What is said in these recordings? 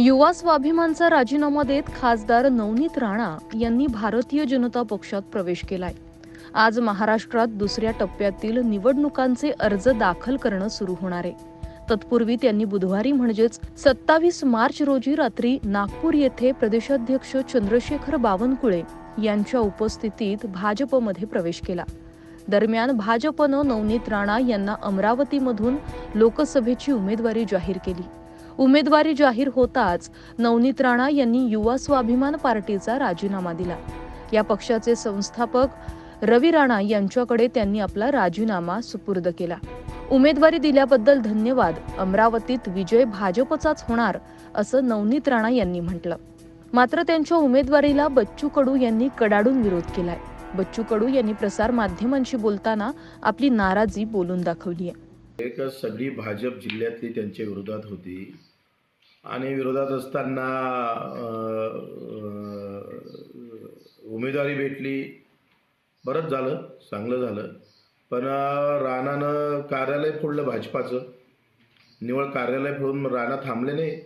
युवा स्वाभिमानचा राजीनामा देत खासदार नवनीत राणा यांनी भारतीय जनता पक्षात प्रवेश केलाय. आज महाराष्ट्रात दुसऱ्या टप्प्यातील निवडणुकांचे अर्ज दाखल करणं सुरू होणार आहे. तत्पूर्वी त्यांनी बुधवारी म्हणजेच सत्तावीस मार्च रोजी रात्री नागपूर येथे प्रदेशाध्यक्ष चंद्रशेखर बावनकुळे यांच्या उपस्थितीत भाजपमध्ये प्रवेश केला. दरम्यान भाजपनं नवनीत राणा यांना अमरावतीमधून लोकसभेची उमेदवारी जाहीर केली. उमेदवारी जाहीर होताच नवनीत राणा यांनी युवा स्वाभिमान पार्टीचा राजीनामा दिला. या पक्षाचे संस्थापक रवी राणा यांच्याकडे त्यांनी आपला राजीनामा सुपूर्द केला. उमेदवारी दिल्याबद्दल धन्यवाद. अमरावतीत विजय भाजपचाच होणार असं नवनीत राणा यांनी म्हटलं. मात्र त्यांच्या उमेदवारीला बच्चू कडू यांनी कडाडून विरोध केलाय. बच्चू कडू यांनी प्रसार माध्यमांशी बोलताना आपली नाराजी बोलून दाखवली आहे सगळी भाजप जिल्ह्यातली त्यांच्या विरोधात होती. आणि विरोधात असताना उमेदवारी भेटली. बरंच झालं चांगलं झालं. पण राणानं कार्यालय फोडलं भाजपाचं. निवळ कार्यालय फोडून राणा थांबले नाही.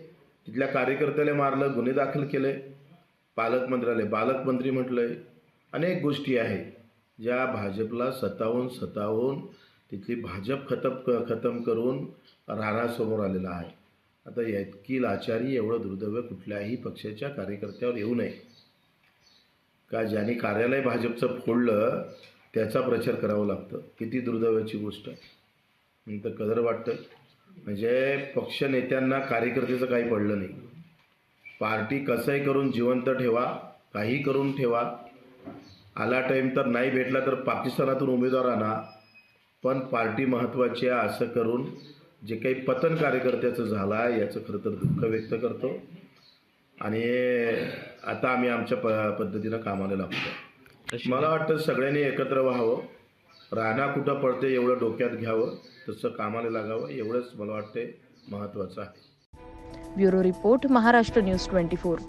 तिथल्या कार्यकर्त्याला मारलं गुन्हे दाखल केले. पालकमंत्र्याला पालकमंत्री म्हटलंय अनेक गोष्टी आहेत ज्या भाजपला सतावून सतावून तिथली भाजप खतम खतम करून राणासमोर आलेला आहे. आता यातकी लाचारी एवढं दुर्दैव कुठल्याही पक्षाच्या कार्यकर्त्यावर येऊ नये. का ज्यांनी कार्यालय भाजपचं फोडलं त्याचा प्रचार करावा लागतं? किती दुर्दैवाची गोष्ट. आहे तर कदर वाटतं म्हणजे पक्ष नेत्यांना कार्यकर्त्याचं काही पडलं नाही. पार्टी कसंही करून जिवंत ठेवा काही करून ठेवा. आला टाईम तर नाही भेटला तर पाकिस्तानातून उमेदवार आणा. पण पार्टी महत्त्वाची आहे असं करून जे काही पतन कार्यकर्त्याचं झालं आहे याचं खरं तर दुःख व्यक्त करतो. आणि आता आम्ही आमच्या प पद्धतीनं कामाला लागतो मला वाटतं सगळ्यांनी एकत्र व्हावं. राणा कुठं पडते एवढं डोक्यात घ्यावं. तसं कामाला लागावं एवढंच मला वाटते महत्त्वाचं आहे. Bureau report Maharashtra news twenty four.